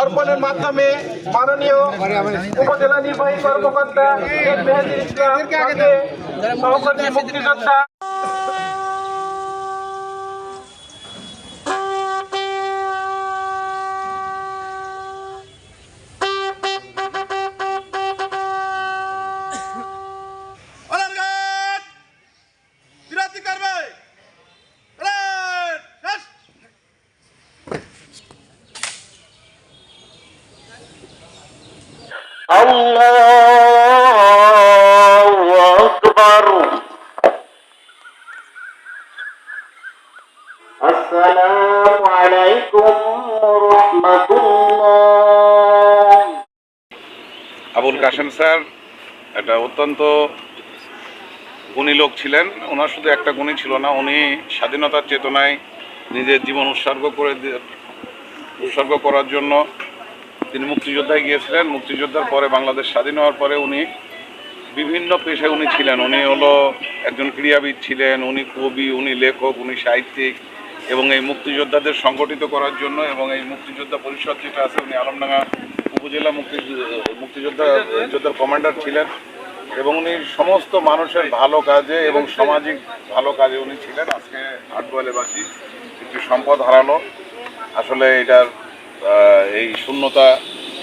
অর্পণের মাধ্যমে মাননীয় উপজেলা নির্বাহী কর্মকর্তা সহকর্মী মুক্তিযোদ্ধা আবুল কাশেম স্যার, একটা অত্যন্ত গুণী লোক ছিলেন। ওনার শুধু একটা গুণী ছিল না, উনি স্বাধীনতার চেতনায় নিজের জীবন উৎসর্গ করে উৎসর্গ করার জন্য তিনি মুক্তিযোদ্ধায় গিয়েছিলেন। মুক্তিযোদ্ধার পরে বাংলাদেশ স্বাধীন হওয়ার পরে উনি বিভিন্ন পেশায় উনি ছিলেন। উনি হলো একজন ক্রীড়াবিদ ছিলেন, উনি কবি, উনি লেখক, উনি সাহিত্যিক এবং এই মুক্তিযোদ্ধাদের সংগঠিত করার জন্য এবং এই মুক্তিযোদ্ধা পরিষদ যেটা আছে, উনি আলমডাঙ্গা উপজেলা মুক্তি, মুক্তিযোদ্ধা, যোদ্ধার কমান্ডার ছিলেন এবং উনি সমস্ত মানুষের ভালো কাজে এবং সামাজিক ভালো কাজে উনি ছিলেন। আজকে আটবোয়ালেবাসী একটি সম্পদ হারালো। আসলে এটার এই শূন্যতা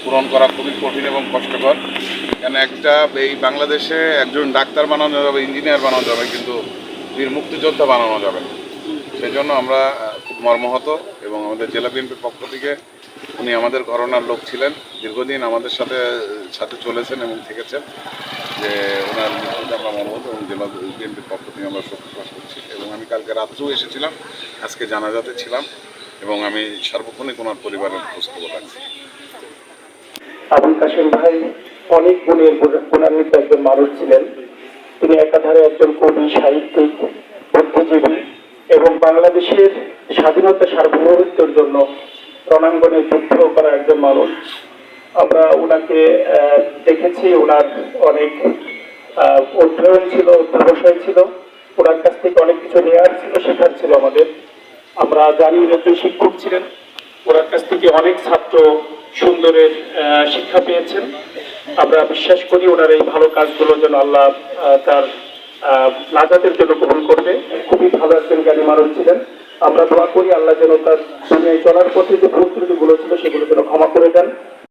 পূরণ করা খুবই কঠিন এবং কষ্টকর। কেন একটা এই বাংলাদেশে একজন ডাক্তার বানানো যাবে, ইঞ্জিনিয়ার বানানো যাবে, কিন্তু বীর মুক্তিযোদ্ধা বানানো যাবে সেই জন্য আমরা খুব মর্মহত এবং আমাদের জেলা বিএনপির পক্ষ থেকে উনি আমাদের ঘরনার লোক ছিলেন, দীর্ঘদিন আমাদের সাথে সাথে চলেছেন এবং থেকেছেন যে ওনার মৃত্যুতে আমরা মর্মাহত এবং জেলা বিএনপির পক্ষ থেকে আমরা শোক প্রকাশ করছি। এবং আমি কালকে রাত্রেও এসেছিলাম, আজকে জানাজাতে ছিলাম। এবং আমি সার্বক্ষণিক ওনার পরিবারের খোঁজখবর রাখছি। আবুল কাশেম ভাই অনেক গুণের গুণান্বিত একজন মানুষ ছিলেন। তিনি একাধারে একজন কবি, সাহিত্যিক, বুদ্ধিজীবী এবং বাংলাদেশের স্বাধীনতা সার্বভৌমত্বের জন্য রণাঙ্গনে যুদ্ধ করা একজন মানুষ। আমরা ওনাকে দেখেছি ওনার অনেক অধ্যয়ন ছিল, অধ্যবসায় ছিল। ওনার কাছ থেকে অনেক কিছু নেওয়ার ছিল, শেখার ছিল আমাদের। আমরা জানি একজন শিক্ষক ছিলেন। ওনার কাছ থেকে অনেক ছাত্র সুন্দরের শিক্ষা পেয়েছেন। আমরা বিশ্বাস করি ওনার এই ভালো কাজগুলো যেন আল্লাহ তার আহ, নাজাতের জন্য গ্রহণ করবে। খুবই ভালো একজন জ্ঞানী মানুষ ছিলেন। আমরা দোয়া করি আল্লাহ যেন তার দুনিয়ায় চলার পথে যে ভুল ত্রুটিগুলো ছিল সেগুলো যেন ক্ষমা করে দেন।